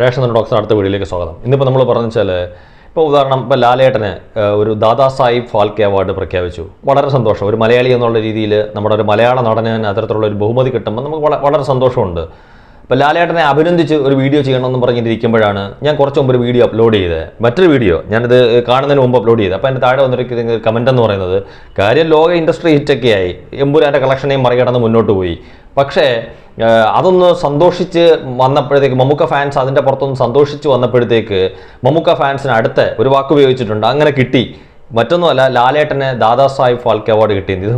Ration doctor അടുത്ത വീഡിയോയിലേക്ക് സ്വാഗതം. ഇന്നിപ്പോൾ നമ്മൾ പറഞ്ഞു വെച്ചാൽ ഇപ്പോൾ ഉദാഹരണം ഇപ്പോൾ ലാലേട്ടന് ഒരു ദാദാ സാഹിബ് ഫാൽക്കെ അവാർഡ് പ്രഖ്യാപിച്ചു. വളരെ സന്തോഷം. ഒരു മലയാളി എന്നുള്ള രീതിയിൽ നമ്മുടെ ഒരു മലയാള നടന് അത്തരത്തിലുള്ള ഒരു ബഹുമതി കിട്ടുമ്പോൾ നമുക്ക് വളരെ സന്തോഷമുണ്ട്. ഇപ്പോൾ ലാലേട്ടനെ അഭിനന്ദിച്ച് ഒരു വീഡിയോ ചെയ്യണമെന്ന് പറഞ്ഞിരിക്കുമ്പോഴാണ് ഞാൻ കുറച്ച് മുമ്പ് ഒരു വീഡിയോ അപ്ലോഡ് ചെയ്തത്. മറ്റൊരു വീഡിയോ ഞാനിത് കാണുന്നതിന് മുമ്പ് അപ്ലോഡ് ചെയ്തത്. അപ്പോൾ എന്റെ താഴെ വന്നിരിക്കുന്ന കമന്റ് എന്ന് പറയുന്നത് കാര്യം ലോക ഇൻഡസ്ട്രി ഹിറ്റൊക്കെ ആയി. എമ്പുരാന്റെ കളക്ഷനെയും മറികടന്ന് മുന്നോട്ട് പോയി. പക്ഷേ അതൊന്ന് സന്തോഷിച്ച് വന്നപ്പോഴത്തേക്ക് മമ്മൂക്ക ഫാൻസ് അതിന്റെ പുറത്തൊന്ന് സന്തോഷിച്ച് വന്നപ്പോഴത്തേക്ക് മമ്മൂക്ക ഫാൻസിന് അടുത്ത് ഒരു വാക്ക് ഉപയോഗിച്ചിട്ടുണ്ട് അങ്ങനെ കിട്ടി. മറ്റൊന്നുമല്ല ലാലേട്ടന് ദാദാ സാഹിബ് ഫാൽക്കെ അവാർഡ് കിട്ടിയത് ഇത്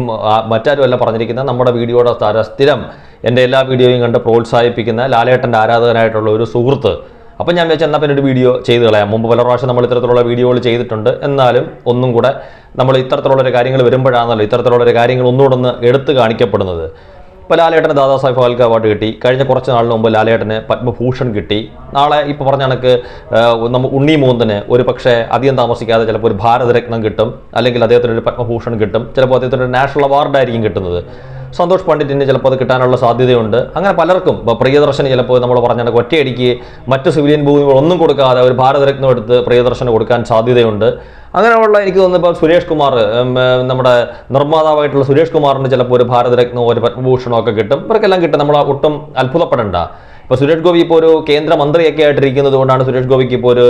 മറ്റാരും അല്ല പറഞ്ഞിരിക്കുന്ന നമ്മുടെ വീഡിയോയുടെ താര സ്ഥിരം എന്റെ എല്ലാ വീഡിയോയും കണ്ട് പ്രോത്സാഹിപ്പിക്കുന്ന ലാലേട്ടന്റെ ആരാധകനായിട്ടുള്ള ഒരു സുഹൃത്ത്. അപ്പം ഞാൻ വെച്ചാൽ എന്നാൽ പിന്നെ ഒരു വീഡിയോ ചെയ്ത് കളയാം. മുമ്പ് പല പ്രാവശ്യം നമ്മൾ ഇത്തരത്തിലുള്ള വീഡിയോകൾ ചെയ്തിട്ടുണ്ട്. എന്നാലും ഒന്നും കൂടെ നമ്മൾ ഇത്തരത്തിലുള്ളൊരു കാര്യങ്ങൾ വരുമ്പോഴാണല്ലോ ഇത്തരത്തിലുള്ളൊരു കാര്യങ്ങൾ ഒന്നുകൂടെ ഒന്ന് എടുത്തു കാണിക്കപ്പെടുന്നത്. ഇപ്പോൾ ലാലേട്ടന് ദാദാസാഹിബ് ഫാൽക്ക അവാർഡ് കിട്ടി. കഴിഞ്ഞ കുറച്ച് നാളിന് മുമ്പ് ലാലേട്ടന് പത്മഭൂഷൺ കിട്ടി. നാളെ ഇപ്പോൾ പറഞ്ഞ കണക്ക് നമ്മൾ ഉണ്ണി മോന്തിന് ഒരു പക്ഷേ അധികം താമസിക്കാതെ ചിലപ്പോൾ ഒരു ഭാരതരത്നം കിട്ടും. അല്ലെങ്കിൽ അദ്ദേഹത്തിന് ഒരു പത്മഭൂഷൺ കിട്ടും. ചിലപ്പോൾ അദ്ദേഹത്തിന് ഒരു നാഷണൽ അവാർഡായിരിക്കും കിട്ടുന്നത്. സന്തോഷ് പണ്ഡിറ്റിന് ചിലപ്പോൾ അത് കിട്ടാനുള്ള സാധ്യതയുണ്ട്. അങ്ങനെ പലർക്കും ഇപ്പോൾ പ്രിയദർശന് ചിലപ്പോൾ നമ്മൾ പറഞ്ഞ കണക്ക് ഒറ്റയടിക്ക് മറ്റ് സിവിലിയൻ ഭൂമികൾ ഒന്നും കൊടുക്കാതെ ഒരു ഭാരതരത്നം എടുത്ത് പ്രിയദർശന് കൊടുക്കാൻ സാധ്യതയുണ്ട്. അങ്ങനെയുള്ള എനിക്ക് തോന്നുന്നു ഇപ്പോൾ സുരേഷ് കുമാർ നമ്മുടെ നിർമ്മാതാവായിട്ടുള്ള സുരേഷ് കുമാറിന് ചിലപ്പോൾ ഒരു ഭാരതരത്നവും ഒരു പത്മഭൂഷണോ ഒക്കെ കിട്ടും. ഇവർക്കെല്ലാം കിട്ടും. നമ്മൾ ഒട്ടും അത്ഭുതപ്പെടേണ്ട. ഇപ്പോൾ സുരേഷ് ഗോപി ഇപ്പോൾ ഒരു കേന്ദ്രമന്ത്രിയൊക്കെ ആയിട്ടിരിക്കുന്നത് കൊണ്ടാണ് സുരേഷ് ഗോപിക്ക് ഇപ്പോൾ ഒരു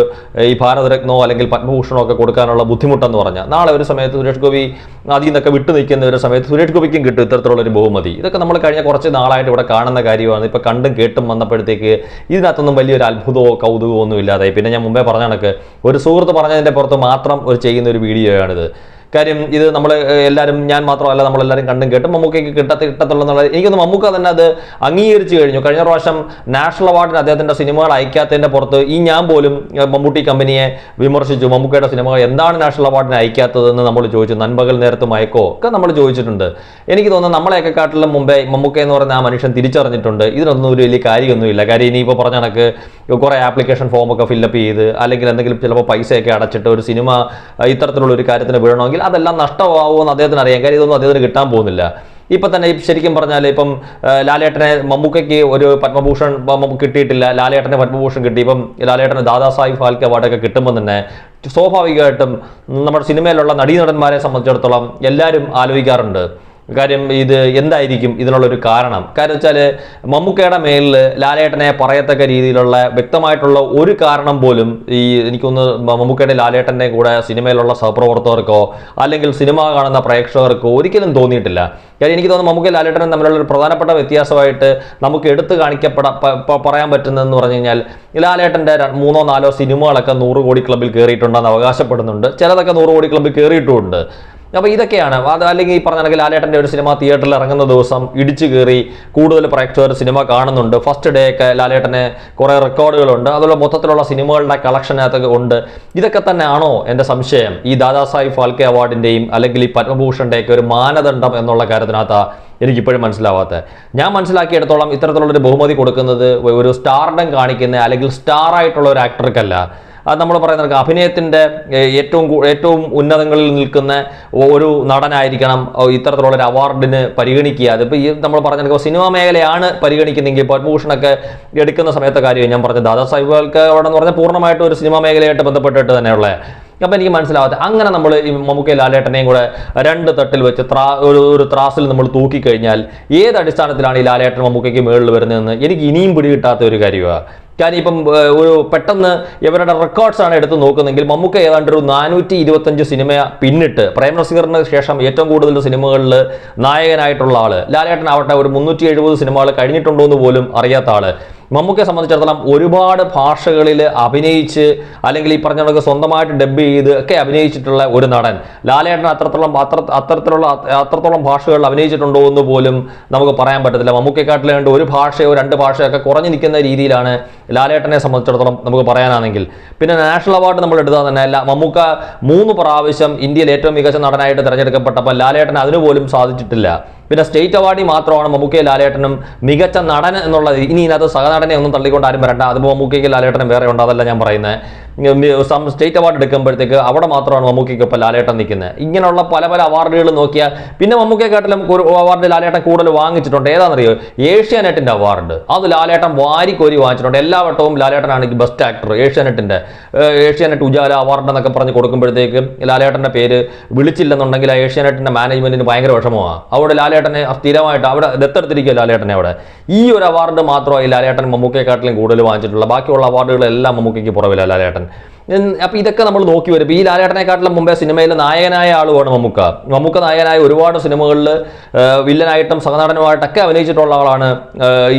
ഈ ഭാരതരത്നോ അല്ലെങ്കിൽ പത്മഭൂഷണോ ഒക്കെ കൊടുക്കാനുള്ള ബുദ്ധിമുട്ടെന്ന് പറഞ്ഞാൽ നാളെ ഒരു സമയത്ത് സുരേഷ് ഗോപി അതിൽ നിന്നൊക്കെ വിട്ടു നിൽക്കുന്ന ഒരു സമയത്ത് സുരേഷ് ഗോപിക്കും കിട്ടും ഇത്തരത്തിലുള്ള ഒരു ബഹുമതി. ഇതൊക്കെ നമ്മൾ കഴിഞ്ഞ കുറച്ച് നാളായിട്ട് ഇവിടെ കാണുന്ന കാര്യമാണ്. ഇപ്പോൾ കണ്ടും കേട്ടും വന്നപ്പോഴത്തേക്ക് ഇതിനകത്തൊന്നും വലിയൊരു അത്ഭുതമോ കൗതുകമോ ഒന്നും ഇല്ലാതായി. പിന്നെ ഞാൻ മുമ്പേ പറഞ്ഞ കണക്ക് ഒരു സുഹൃത്ത് പറഞ്ഞതിന്റെ പുറത്ത് മാത്രം ഒരു ചെയ്യുന്ന ഒരു വീഡിയോയാണിത്. കാര്യം ഇത് നമ്മൾ എല്ലാവരും ഞാൻ മാത്രമല്ല നമ്മളെല്ലാവരും കണ്ടും കേട്ടും. മമ്മൂക്കയ്ക്ക് കിട്ടത്ത കിട്ടത്തുള്ളൂ എനിക്കൊന്ന് മമ്മൂക്ക തന്നെ അത് അംഗീകരിച്ചു കഴിഞ്ഞു. കഴിഞ്ഞ പ്രാവശ്യം നാഷണൽ അവാർഡിന് അദ്ദേഹത്തിന്റെ സിനിമകൾ അയക്കാത്തതിന്റെ പുറത്ത് ഈ ഞാൻ പോലും മമ്മൂട്ടി കമ്പനിയെ വിമർശിച്ചു. മമ്മൂക്കയുടെ സിനിമകൾ എന്താണ് നാഷണൽ അവാർഡിന് അയക്കാത്തതെന്ന് നമ്മൾ ചോദിച്ചു. നൻപകൽ നേരത്ത് മയക്കോ ഒക്കെ നമ്മൾ ചോദിച്ചിട്ടുണ്ട്. എനിക്ക് തോന്നുന്നു നമ്മളെയൊക്കെ കാട്ടിലും മുമ്പേ മമ്മൂക്ക എന്ന് പറയുന്ന ആ മനുഷ്യൻ തിരിച്ചറിഞ്ഞിട്ടുണ്ട്. ഇതിനൊന്നും ഒരു വലിയ കാര്യമൊന്നുമില്ല. കാര്യം ഇനിയിപ്പോൾ പറഞ്ഞ കണക്ക് കുറേ ആപ്ലിക്കേഷൻ ഫോമൊക്കെ ഫില്ലപ്പ് ചെയ്ത് അല്ലെങ്കിൽ എന്തെങ്കിലും ചിലപ്പോൾ പൈസയൊക്കെ അടച്ചിട്ട് ഒരു സിനിമ ഇത്തരത്തിലുള്ള ഒരു കാര്യത്തിന് വീഴണമെങ്കിൽ അതെല്ലാം നഷ്ടമാവുമെന്ന് അദ്ദേഹത്തിന് അറിയാം. കാര്യം ഇതൊന്നും അദ്ദേഹത്തിന് കിട്ടാൻ പോകുന്നില്ല. ഇപ്പം തന്നെ ശരിക്കും പറഞ്ഞാൽ ഇപ്പം ലാലേട്ടനെ മമ്മൂക്കയ്ക്ക് ഒരു പത്മഭൂഷൺ കിട്ടിയിട്ടില്ല. ലാലേട്ടനെ പത്മഭൂഷൺ കിട്ടി. ഇപ്പം ലാലേട്ടന് ദാദാ സാഹിബ് ഫാൽക്കെ അവാർഡൊക്കെ കിട്ടുമ്പോൾ തന്നെ സ്വാഭാവികമായിട്ടും നമ്മുടെ സിനിമയിലുള്ള നടീനടന്മാരെ സംബന്ധിച്ചിടത്തോളം എല്ലാവരും ആലോചിക്കാറുണ്ട്. കാര്യം ഇത് എന്തായിരിക്കും ഇതിനുള്ളൊരു കാരണം? കാരണം വെച്ചാൽ മമ്മൂക്കയുടെ മേലിൽ ലാലേട്ടനെ പറയത്തക്ക രീതിയിലുള്ള വ്യക്തമായിട്ടുള്ള ഒരു കാരണം പോലും ഈ എനിക്കൊന്ന് മമ്മൂക്കയുടെ ലാലേട്ടന്റെ കൂടെ സിനിമയിലുള്ള സഹപ്രവർത്തകർക്കോ അല്ലെങ്കിൽ സിനിമ കാണുന്ന പ്രേക്ഷകർക്കോ ഒരിക്കലും തോന്നിയിട്ടില്ല. കാര്യം എനിക്ക് തോന്നുന്നു മമ്മൂക്ക ലാലേട്ടനും തമ്മിലുള്ള ഒരു പ്രധാനപ്പെട്ട വ്യത്യാസമായിട്ട് നമുക്ക് എടുത്തു കാണിക്കപ്പെട പറയാൻ പറ്റുന്നതെന്ന് പറഞ്ഞു കഴിഞ്ഞാൽ ലാലേട്ടന്റെ മൂന്നോ നാലോ സിനിമകളൊക്കെ നൂറ് കോടി ക്ലബിൽ കയറിയിട്ടുണ്ടെന്ന് അവകാശപ്പെടുന്നുണ്ട്. ചിലതൊക്കെ നൂറ് കോടി ക്ലബിൽ കയറിയിട്ടുമുണ്ട് അപ്പോൾ ഇതൊക്കെയാണ്. അത് അല്ലെങ്കിൽ ഈ പറഞ്ഞ കണക്ക് ലാലേട്ടന്റെ ഒരു സിനിമ തിയേറ്ററിൽ ഇറങ്ങുന്ന ദിവസം ഇടിച്ചു കയറി കൂടുതൽ പ്രേക്ഷകർ സിനിമ കാണുന്നുണ്ട്. ഫസ്റ്റ് ഡേ ഒക്കെ ലാലേട്ടന് കുറേ റെക്കോർഡുകളുണ്ട് അതുപോലെ മൊത്തത്തിലുള്ള സിനിമകളുടെ കളക്ഷനകത്തൊക്കെ ഉണ്ട്. ഇതൊക്കെ തന്നെയാണോ എന്റെ സംശയം? ഈ ദാദാസാഹിബ് ഫാൽക്കെ അവാർഡിന്റെയും അല്ലെങ്കിൽ ഈ പത്മഭൂഷണിന്റെയൊക്കെ ഒരു മാനദണ്ഡം എന്നുള്ള കാര്യത്തിനകത്ത് എനിക്കിപ്പോഴും മനസ്സിലാവാത്ത ഞാൻ മനസ്സിലാക്കിയെടുത്തോളം ഇത്തരത്തിലുള്ളൊരു ബഹുമതി കൊടുക്കുന്നത് ഒരു സ്റ്റാർഡം കാണിക്കുന്ന അല്ലെങ്കിൽ സ്റ്റാർ ആയിട്ടുള്ള ഒരു ആക്ടർക്കല്ല നമ്മൾ പറയുന്നത് അഭിനയത്തിന്റെ ഏറ്റവും ഏറ്റവും ഉന്നതങ്ങളിൽ നിൽക്കുന്ന ഒരു നടനായിരിക്കണം ഇത്തരത്തിലുള്ള ഒരു അവാർഡിന് പരിഗണിക്കുക. അതിപ്പോൾ ഈ നമ്മൾ പറഞ്ഞ സിനിമാ മേഖലയാണ് പരിഗണിക്കുന്നതെങ്കിൽ പത്മഭൂഷണൊക്കെ എടുക്കുന്ന സമയത്തെ കാര്യം ഞാൻ പറഞ്ഞത്. ദാദാ സാഹിബ് അവിടെ എന്ന് പറഞ്ഞാൽ പൂർണമായിട്ടും ഒരു സിനിമാ മേഖലയായിട്ട് ബന്ധപ്പെട്ടിട്ട് തന്നെയുള്ള. അപ്പം എനിക്ക് മനസ്സിലാവാത്ത അങ്ങനെ നമ്മൾ ഈ മമ്മൂക്ക ലാലേട്ടനെയും കൂടെ രണ്ട് തട്ടിൽ വെച്ച് ത്രാ ഒരു ഒരു ത്രാസിൽ നമ്മൾ തൂക്കിക്കഴിഞ്ഞാൽ ഏത് അടിസ്ഥാനത്തിലാണ് ഈ ലാലേട്ടൻ മമ്മൂക്കയ്ക്ക് മുകളിൽ വരുന്നതെന്ന് എനിക്ക് ഇനിയും പിടികിട്ടാത്ത ഒരു കാര്യമാണ് കാര്യം ഇപ്പം ഒരു പെട്ടെന്ന് ഇവരുടെ റെക്കോർഡ്സ് ആണ് എടുത്ത് നോക്കുന്നെങ്കിൽ മമ്മൂക്ക ഏതാണ്ട് ഒരു നാനൂറ്റി ഇരുപത്തഞ്ച് സിനിമ പിന്നിട്ട് പ്രേം നസീറിന് ശേഷം ഏറ്റവും കൂടുതൽ സിനിമകളിൽ നായകനായിട്ടുള്ള ആൾ. ലാലേട്ടൻ ആവട്ടെ ഒരു മുന്നൂറ്റി എഴുപത് സിനിമകൾ കഴിഞ്ഞിട്ടുണ്ടോ എന്ന് പോലും അറിയാത്ത ആൾ. മമ്മൂക്കയെ സംബന്ധിച്ചിടത്തോളം ഒരുപാട് ഭാഷകളിൽ അഭിനയിച്ച് അല്ലെങ്കിൽ ഈ പറഞ്ഞ കണക്ക് സ്വന്തമായിട്ട് ഡബ് ചെയ്ത് ഒക്കെ അഭിനയിച്ചിട്ടുള്ള ഒരു നടൻ. ലാലേട്ടൻ അത്രത്തോളം അത്ര അത്തരത്തിലുള്ള അത്രത്തോളം ഭാഷകളിൽ അഭിനയിച്ചിട്ടുണ്ടോ എന്ന് പോലും നമുക്ക് പറയാൻ പറ്റത്തില്ല. മമ്മൂക്കയെക്കാട്ടിൽ കണ്ട് ഒരു ഭാഷയോ രണ്ട് ഭാഷയോ ഒക്കെ കുറഞ്ഞു നിൽക്കുന്ന രീതിയിലാണ് ലാലേട്ടനെ സംബന്ധിച്ചിടത്തോളം നമുക്ക് പറയാനാണെങ്കിൽ. പിന്നെ നാഷണൽ അവാർഡ് നമ്മൾ എടുത്താൽ തന്നെ അല്ല മമ്മൂക്ക മൂന്ന് പ്രാവശ്യം ഇന്ത്യയിൽ ഏറ്റവും മികച്ച നടനായിട്ട് തിരഞ്ഞെടുക്കപ്പെട്ടപ്പോൾ ലാലേട്ടൻ അതിനുപോലും സാധിച്ചിട്ടില്ല. പിന്നെ സ്റ്റേറ്റ് അവാർഡിൽ മാത്രമാണ് മമ്മൂക്കയെ ലാലേട്ടനും മികച്ച നടൻ എന്നുള്ള ഇനി ഇതിനകത്ത് സഹനടനെ ഒന്നും തള്ളിക്കൊണ്ട് ആരും വരണ്ട. അത് മമ്മൂക്കയ്ക്ക് ലാലേട്ടനും വേറെ ഉണ്ട് അതല്ല ഞാൻ പറയുന്നത് സ്റ്റേറ്റ് അവാർഡ് എടുക്കുമ്പോഴത്തേക്ക് അവിടെ മാത്രമാണ് മമ്മൂക്കയ്ക്ക് ഇപ്പോൾ ലാലേട്ടൻ നിൽക്കുന്നത്. ഇങ്ങനെയുള്ള പല പല അവാർഡുകൾ നോക്കിയാൽ പിന്നെ മമ്മൂക്കയെക്കാട്ടിലും അവാർഡ് ലാലേട്ടൻ കൂടുതൽ വാങ്ങിച്ചിട്ടുണ്ട്. ഏതാണെന്നറിയോ? ഏഷ്യാനെറ്റിന്റെ അവാർഡ്. അത് ലാലേട്ടൻ വാരിക്കോരി വാങ്ങിച്ചിട്ടുണ്ട്. എല്ലാ എല്ലാ വട്ടവും ലാലേട്ടനാണെങ്കിൽ ബെസ്റ്റ് ആക്ടർ ഏഷ്യാനെറ്റിന്റെ ഏഷ്യാനെറ്റ് ഉജാല അവാർഡ് എന്നൊക്കെ പറഞ്ഞ് കൊടുക്കുമ്പോഴത്തേക്ക് ലാലേട്ടന്റെ പേര് വിളിച്ചില്ലെന്നുണ്ടെങ്കിൽ ആ ഏഷ്യാനെറ്റിന്റെ മാനേജ്മെന്റിന് ഭയങ്കര വിഷമമാണ് അവിടെ ലാലേട്ടനെ സ്ഥിരമായിട്ട് അവിടെ ദത്തെടുത്തിരിക്കുക ലാലേട്ടനെ അവിടെ. ഈ ഒരു അവാർഡ് മാത്രമായി ലാലേട്ടൻ മമ്മൂക്കയെക്കാട്ടിലും കൂടുതൽ വാങ്ങിച്ചിട്ടുള്ള. ബാക്കിയുള്ള അവാർഡുകളെല്ലാം മമ്മൂക്കയ്ക്ക് പുറവില്ല ലാലേട്ടൻ. അപ്പോൾ ഇതൊക്കെ നമ്മൾ നോക്കി വരും ഈ ലാലേട്ടനെക്കാട്ടിലും മുമ്പേ സിനിമയിൽ നായകനായ ആളുമാണ് മമ്മൂക്ക. മമ്മൂക്ക നായകനായ ഒരുപാട് സിനിമകളിൽ വില്ലനായിട്ടും സഹനടനുമായിട്ടൊക്കെ അഭിനയിച്ചിട്ടുള്ള ആളാണ്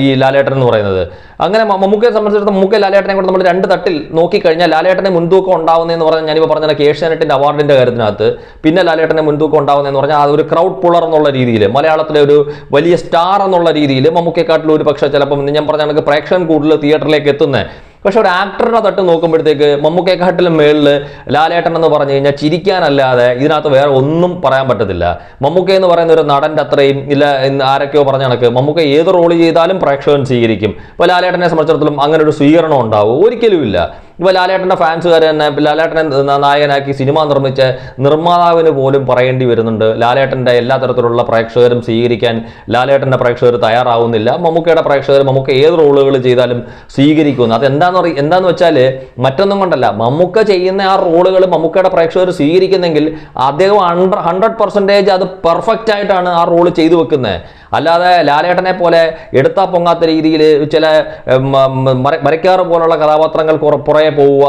ഈ ലാലേട്ടൻ എന്ന് പറയുന്നത്. അങ്ങനെ മമ്മൂക്കയെ സംബന്ധിച്ചിടത്തോളം മമ്മൂക്ക ലാലേട്ടനെ കൊണ്ട് നമ്മൾ രണ്ട് തട്ടിൽ നോക്കിക്കഴിഞ്ഞാൽ ലാലേട്ടനെ മുൻതൂക്കം ഉണ്ടാവുന്നതെന്ന് പറഞ്ഞാൽ ഞാനിപ്പോൾ പറഞ്ഞ ഏഷ്യാനെറ്റിന്റെ അവാർഡിന്റെ കാര്യത്തിനകത്ത് പിന്നെ ലാലേട്ടനെ മുൻതൂക്കം ഉണ്ടാവുന്നതെന്ന് പറഞ്ഞാൽ അത് ഒരു ക്രൗഡ് പുളർ എന്നുള്ള രീതിയിൽ മലയാളത്തിലെ ഒരു വലിയ സ്റ്റാർ എന്നുള്ള രീതിയിൽ മമ്മൂക്കയെക്കാട്ടിലും ഒരു പക്ഷേ ചിലപ്പം ഞാൻ പറഞ്ഞ കണക്ക് പ്രേക്ഷകൻ കൂടുതൽ തിയേറ്ററിലേക്ക് എത്തുന്നത് പക്ഷെ ഒരു ആക്ടറിനെ തൊട്ട് നോക്കുമ്പോഴത്തേക്ക് മമ്മൂക്കേക്കാട്ടിലും മേളിൽ ലാലേട്ടൻ എന്ന് പറഞ്ഞു കഴിഞ്ഞാൽ ചിരിക്കാനല്ലാതെ ഇതിനകത്ത് വേറെ ഒന്നും പറയാൻ പറ്റത്തില്ല. മമ്മൂക്ക എന്ന് പറയുന്ന ഒരു നടന്റെ അത്രയും ഇല്ല ആരൊക്കെയോ പറഞ്ഞ കണക്ക് മമ്മൂക്ക ഏത് റോൾ ചെയ്താലും പ്രേക്ഷകൻ സ്വീകരിക്കും. ഇപ്പോൾ ലാലേട്ടനെ സംബന്ധിച്ചിടത്തോളം അങ്ങനെ ഒരു സ്വീകരണം ഉണ്ടാവും. ഒരിക്കലും ഇല്ല. ഇപ്പോൾ ലാലേട്ടന്റെ ഫാൻസുകാർ തന്നെ ലാലേട്ടനെ നായകനാക്കി സിനിമ നിർമ്മിച്ച നിർമ്മാതാവിന് പോലും പറയേണ്ടി വരുന്നുണ്ട്. ലാലേട്ടന്റെ എല്ലാ തരത്തിലുള്ള പ്രേക്ഷകരും സ്വീകരിക്കാൻ ലാലേട്ടന്റെ പ്രേക്ഷകർ തയ്യാറാവുന്നില്ല. മമ്മൂക്കയുടെ പ്രേക്ഷകർ മമ്മൂക്ക ഏത് റോളുകൾ ചെയ്താലും സ്വീകരിക്കുന്നു. അത് എന്താന്ന് പറയും എന്താന്ന് വെച്ചാൽ മറ്റൊന്നും കൊണ്ടല്ല. മമ്മൂക്ക ചെയ്യുന്ന ആ റോളുകൾ മമ്മൂക്കയുടെ പ്രേക്ഷകർ സ്വീകരിക്കുന്നെങ്കിൽ അദ്ദേഹം ഹൺഡ്രഡ് ഹൺഡ്രഡ് പെർസെന്റേജ് അത് പെർഫെക്റ്റ് ആയിട്ടാണ് ആ റോൾ ചെയ്തു വെക്കുന്നത് അല്ലാതെ ലാലേട്ടനെ പോലെ എടുത്താ പൊങ്ങാത്ത രീതിയിൽ ചില മരക്കാറ് പോലുള്ള കഥാപാത്രങ്ങൾ കുറ- പുറകെ പോവുക.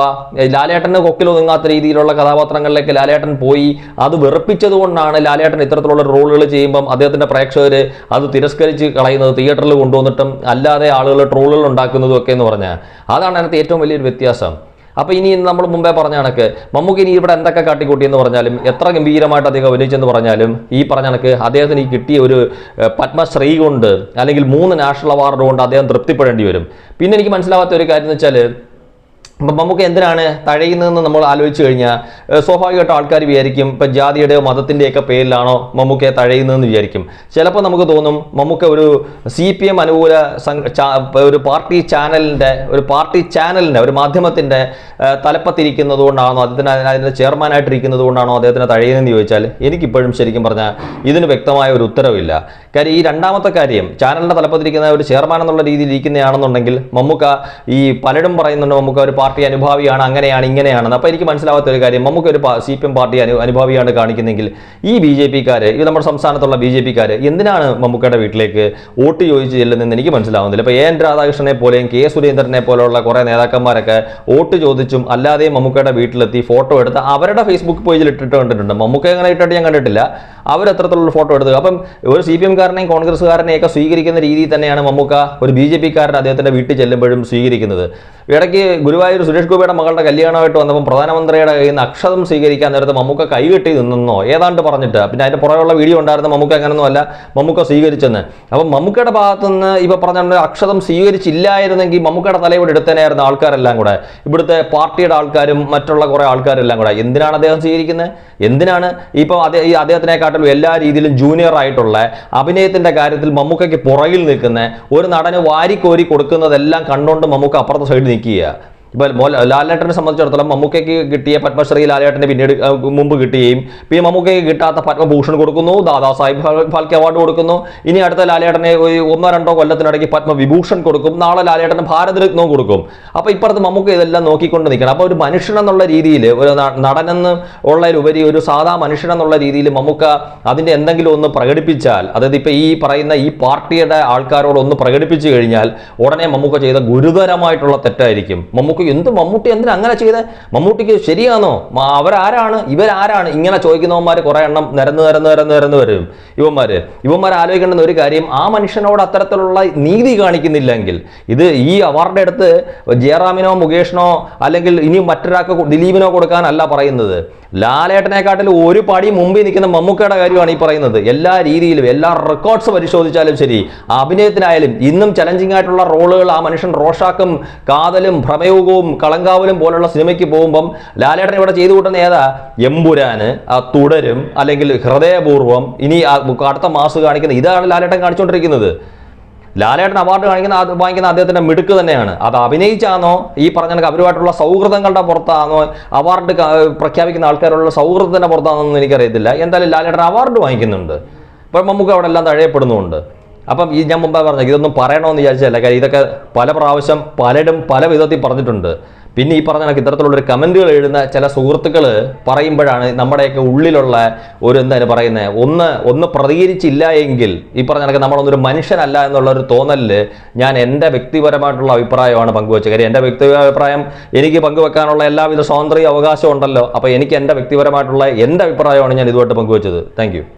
ലാലേട്ടന് കൊക്കിൽ ഒതുങ്ങാത്ത രീതിയിലുള്ള കഥാപാത്രങ്ങളിലേക്ക് ലാലേട്ടൻ പോയി. അത് വെറുപ്പിച്ചത് കൊണ്ടാണ് ലാലേട്ടൻ ഇത്തരത്തിലുള്ള റോളുകൾ ചെയ്യുമ്പം അദ്ദേഹത്തിന്റെ പ്രേക്ഷകർ അത് തിരസ്കരിച്ച് കളയുന്നത് തിയേറ്ററിൽ കൊണ്ടുവന്നിട്ടും അല്ലാതെ ആളുകൾ ട്രോളുകൾ ഉണ്ടാക്കുന്നതും ഒക്കെ എന്ന് പറഞ്ഞാൽ അതാണ് അതിനകത്ത് ഏറ്റവും വലിയൊരു വ്യത്യാസം. അപ്പോൾ ഇനി നമ്മൾ മുമ്പേ പറഞ്ഞ കണക്ക് മമ്മൂക്ക് ഇനി ഇവിടെ എന്തൊക്കെ കാട്ടിക്കൂട്ടി എന്ന് പറഞ്ഞാലും എത്ര ഗംഭീരമായിട്ട് അദ്ദേഹം അഭിനയിച്ചെന്ന് പറഞ്ഞാലും ഈ പറഞ്ഞ കണക്ക് അദ്ദേഹത്തിന് ഈ കിട്ടിയ ഒരു പത്മശ്രീ കൊണ്ട് അല്ലെങ്കിൽ മൂന്ന് നാഷണൽ അവാർഡ് കൊണ്ട് അദ്ദേഹം തൃപ്തിപ്പെടേണ്ടി വരും. പിന്നെ എനിക്ക് മനസ്സിലാവാത്ത ഒരു കാര്യം എന്ന് വെച്ചാൽ അപ്പം നമുക്ക് എന്തിനാണ് തഴയുന്നതെന്ന് നമ്മൾ ആലോചിച്ച് കഴിഞ്ഞാൽ സ്വാഭാവികമായിട്ട് ആൾക്കാർ വിചാരിക്കും ഇപ്പം ജാതിയുടെയോ മതത്തിന്റെയൊക്കെ പേരിലാണോ മമ്മൂക്കയെ തഴയുന്നതെന്ന് വിചാരിക്കും. ചിലപ്പോൾ നമുക്ക് തോന്നും മമ്മൂക്ക ഒരു സി പി എം അനുകൂല ഒരു പാർട്ടി ചാനലിന്റെ ഒരു പാർട്ടി ചാനലിന്റെ ഒരു മാധ്യമത്തിന്റെ തലപ്പത്തിരിക്കുന്നത് കൊണ്ടാണോ അദ്ദേഹത്തിന് അതിന്റെ ചെയർമാനായിട്ടിരിക്കുന്നത് കൊണ്ടാണോ അദ്ദേഹത്തിന് തഴയുന്നതെന്ന് ചോദിച്ചാൽ എനിക്കിപ്പോഴും ശരിക്കും പറഞ്ഞാൽ ഇതിന് വ്യക്തമായ ഒരു ഉത്തരവില്ല. കാര്യം ഈ രണ്ടാമത്തെ കാര്യം ചാനലിന്റെ തലപ്പത്തിരിക്കുന്ന ഒരു ചെയർമാൻ എന്നുള്ള രീതിയിൽ ഇരിക്കുന്നതാണെന്നുണ്ടെങ്കിൽ മമ്മൂക്ക ഈ പലരും പറയുന്നുണ്ട് മമ്മൂക്ക ഒരു പാർട്ടി അനുഭാവിയാണ് അങ്ങനെയാണ് ഇങ്ങനെയാണെന്ന്. അപ്പോൾ എനിക്ക് മനസ്സിലാവാത്ത ഒരു കാര്യം നമുക്കൊരു സി പി എം പാർട്ടി അനു അനുഭാവിയാണ് കാണിക്കുന്നെങ്കിൽ ഈ ബി ജെ പിക്കാർ ഇത് നമ്മുടെ സംസ്ഥാനത്തുള്ള ബി ജെ പിക്കാർ എന്തിനാണ് മമ്മൂക്കയുടെ വീട്ടിലേക്ക് വോട്ട് ചോദിച്ച് ചെല്ലുന്നതെന്ന് എനിക്ക് മനസ്സിലാവുന്നില്ല. ഇപ്പോൾ എ എൻ രാധാകൃഷ്ണനെ പോലെയും കെ സുരേന്ദ്രനെ പോലെയുള്ള കുറേ നേതാക്കന്മാരൊക്കെ വോട്ട് ചോദിച്ചും അല്ലാതെയും മമ്മൂക്കയുടെ വീട്ടിലെത്തി ഫോട്ടോ എടുത്ത് അവരുടെ ഫേസ്ബുക്ക് പേജിൽ ഇട്ടിട്ട് കണ്ടിട്ടുണ്ട്. മമ്മൂക്ക അങ്ങനെ ഇട്ടിട്ട് ഞാൻ കണ്ടിട്ടില്ല. അവർ എത്രത്തോളം ഫോട്ടോ എടുത്തത് അപ്പം ഒരു സി പി എംകാരനെയും കോൺഗ്രസ്സുകാരനെയും ഒക്കെ സ്വീകരിക്കുന്ന രീതിയിൽ തന്നെയാണ് മമ്മൂക്ക ഒരു ബി ജെ പിക്കാരൻ അദ്ദേഹത്തിന്റെ വീട്ടിൽ ചെല്ലുമ്പോഴും സ്വീകരിക്കുന്നത്. ഇടയ്ക്ക് ഗുരുവായൂർ സുരേഷ് ഗോപിയുടെ മകളുടെ കല്യാണമായിട്ട് വന്നപ്പോൾ പ്രധാനമന്ത്രിയുടെ കയ്യിൽ നിന്ന് അക്ഷതം സ്വീകരിക്കാൻ നേരത്തെ മമ്മൂക്ക കൈകെട്ടി നിന്നോ? ഏതാണ്ട് പറഞ്ഞിട്ട്. പിന്നെ അതിന്റെ പുറകെയുള്ള വീഡിയോ ഉണ്ടായിരുന്ന മമ്മൂക്ക അങ്ങനെയൊന്നും അല്ല മമ്മൂക്ക സ്വീകരിച്ചെന്ന്. അപ്പം മമ്മൂക്കയുടെ ഭാഗത്തു നിന്ന് ഇപ്പൊ പറഞ്ഞ അക്ഷതം സ്വീകരിച്ചില്ലായിരുന്നെങ്കിൽ മമ്മൂക്കയുടെ തലയോട് എടുത്തേനായിരുന്നു ആൾക്കാരെല്ലാം കൂടെ. ഇവിടുത്തെ പാർട്ടിയുടെ ആൾക്കാരും മറ്റുള്ള കുറേ ആൾക്കാരെല്ലാം കൂടെ. എന്തിനാണ് അദ്ദേഹം സ്വീകരിക്കുന്നത്? എന്തിനാണ് ഇപ്പോൾ അതേ ഈ അദ്ദേഹത്തിനെക്കാട്ടിലും എല്ലാ രീതിയിലും ജൂനിയർ ആയിട്ടുള്ള അഭിനയത്തിന്റെ കാര്യത്തിൽ മമ്മൂക്കയ്ക്ക് പുറകിൽ നിൽക്കുന്ന ഒരു നടന് വാരിക്കോരി കൊടുക്കുന്നതെല്ലാം കണ്ടുകൊണ്ട് മമ്മൂക്ക അപ്പുറത്തെ സൈഡിൽ നിൽക്കുക ഇപ്പൊ മോൽ ലാലേട്ടനെ സംബന്ധിച്ചിടത്തോളം മമ്മൂക്കയ്ക്ക് കിട്ടിയ പത്മശ്രീ ലാലേട്ടന് പിന്നീട് മുമ്പ് കിട്ടുകയും പിന്നെ മമ്മൂക്കയ്ക്ക് കിട്ടാത്ത പത്മഭൂഷൺ കൊടുക്കുന്നു ദാദാ സാഹിബ് ഫാൽക്കെ അവാർഡ് കൊടുക്കുന്നു. ഇനി അടുത്ത ലാലേട്ടനെ ഒരു ഒന്നോ രണ്ടോ കൊല്ലത്തിനിടയ്ക്ക് പത്മവിഭൂഷൺ കൊടുക്കും നാളെ ലാലേട്ടന് ഭാരതരത്നവും കൊടുക്കും. അപ്പൊ ഇപ്പുറത്ത് മമ്മൂക്ക ഇതെല്ലാം നോക്കിക്കൊണ്ട് നിൽക്കണം. അപ്പോൾ ഒരു മനുഷ്യൻ എന്നുള്ള രീതിയിൽ ഒരു നടനെന്ന് ഉള്ളതിലുപരി ഒരു സാധാ മനുഷ്യൻ എന്നുള്ള രീതിയിൽ മമ്മൂക്ക അതിന്റെ എന്തെങ്കിലും ഒന്ന് പ്രകടിപ്പിച്ചാൽ അതായത് ഇപ്പൊ ഈ പറയുന്ന ഈ പാർട്ടിയുടെ ആൾക്കാരോട് ഒന്ന് പ്രകടിപ്പിച്ചു കഴിഞ്ഞാൽ ഉടനെ മമ്മൂക്ക ചെയ്ത ഗുരുതരമായിട്ടുള്ള തെറ്റായിരിക്കും. മമ്മൂക്ക എന്ത് മമ്മൂട്ടി എന്തിനാ അങ്ങനെ ചെയ്തേ? മമ്മൂട്ടിക്ക് ശരിയാണോ? അവരാരാണ്? ഇവരാരാണ്? ഇങ്ങനെ ചോദിക്കുന്നവന്മാർ കുറെ എണ്ണം നിരന്ന് നിരന്ന് നിരന്ന് നിരന്ന് വരും. ഇവന്മാര്. ഇവന്മാർ ആലോചിക്കേണ്ടുന്ന ഒരു കാര്യം ആ മനുഷ്യനോട് അത്തരത്തിലുള്ള നീതി കാണിക്കുന്നില്ലെങ്കിൽ ഇത് ഈ അവാർഡ് എടുത്ത് ജയറാമിനോ മുകേഷിനോ അല്ലെങ്കിൽ ഇനി മറ്റൊരാൾക്ക് ദിലീപിനോ കൊടുക്കാനല്ല പറയുന്നത്. ലാലേട്ടനെക്കാട്ടിൽ ഒരു പടി മുമ്പിൽ നിൽക്കുന്ന മമ്മൂക്കയുടെ കാര്യമാണ് ഈ പറയുന്നത്. എല്ലാ രീതിയിലും എല്ലാ റെക്കോർഡ്സ് പരിശോധിച്ചാലും ശരി അഭിനയത്തിനായാലും ഇന്നും ചലഞ്ചിങ് ആയിട്ടുള്ള റോളുകൾ ആ മനുഷ്യൻ റോഷാക്കും കാതലും ഭ്രമയുഗവും കളങ്കാവലും പോലുള്ള സിനിമയ്ക്ക് പോകുമ്പം ലാലേട്ടൻ ഇവിടെ ചെയ്തു കൂട്ടുന്ന ഏതാ? എമ്പുരാന് തുടരും അല്ലെങ്കിൽ ഹൃദയപൂർവം ഇനി അടുത്ത മാസ് കാണിക്കുന്ന ഇതാണ് ലാലേട്ടൻ കാണിച്ചുകൊണ്ടിരിക്കുന്നത്. ലാലേട്ടൻ അവാർഡ് കാണിക്കുന്ന വാങ്ങിക്കുന്ന അദ്ദേഹത്തിന്റെ മിടുക്ക് തന്നെയാണ്. അത് അഭിനയിച്ചാണോ? ഈ പറഞ്ഞ കണക്ക് അവരുമായിട്ടുള്ള സൗഹൃദങ്ങളുടെ പുറത്താണോ? അവാർഡ് പ്രഖ്യാപിക്കുന്ന ആൾക്കാരുള്ള സൗഹൃദത്തിന്റെ പുറത്താണോ എന്ന് എനിക്കറിയത്തില്ല. എന്തായാലും ലാലേട്ടൻ അവാർഡ് വാങ്ങിക്കുന്നുണ്ട്. ഇപ്പം നമുക്ക് അവിടെ എല്ലാം തഴയപ്പെടുന്നുണ്ട് അപ്പം ഈ ഞാൻ മുമ്പേ പറഞ്ഞു ഇതൊന്നും പറയണമെന്ന് വിചാരിച്ചല്ല കാര്യം ഇതൊക്കെ പല പ്രാവശ്യം പലരും പല വിധത്തിൽ പറഞ്ഞിട്ടുണ്ട്. പിന്നെ ഈ പറഞ്ഞ കണക്ക് ഇത്തരത്തിലുള്ളൊരു കമന്റുകൾ എഴുതുന്ന ചില സുഹൃത്തുക്കൾ പറയുമ്പോഴാണ് നമ്മുടെയൊക്കെ ഉള്ളിലുള്ള ഒരു എന്താണ് പറയുന്നത് ഒന്ന് ഒന്ന് പ്രതികരിച്ചില്ല എങ്കിൽ ഈ പറഞ്ഞ കണക്ക് നമ്മളൊന്നൊരു മനുഷ്യനല്ല എന്നുള്ള ഒരു തോന്നലിൽ ഞാൻ എന്റെ വ്യക്തിപരമായിട്ടുള്ള അഭിപ്രായമാണ് പങ്കുവച്ചത്. കാര്യം എന്റെ വ്യക്തി അഭിപ്രായം എനിക്ക് പങ്കുവെക്കാനുള്ള എല്ലാവിധ സ്വാതന്ത്ര്യ അവകാശം ഉണ്ടല്ലോ. അപ്പോൾ എനിക്ക് എന്റെ വ്യക്തിപരമായിട്ടുള്ള എന്റെ അഭിപ്രായമാണ് ഞാൻ ഇതുമായിട്ട് പങ്കുവെച്ചത്. താങ്ക്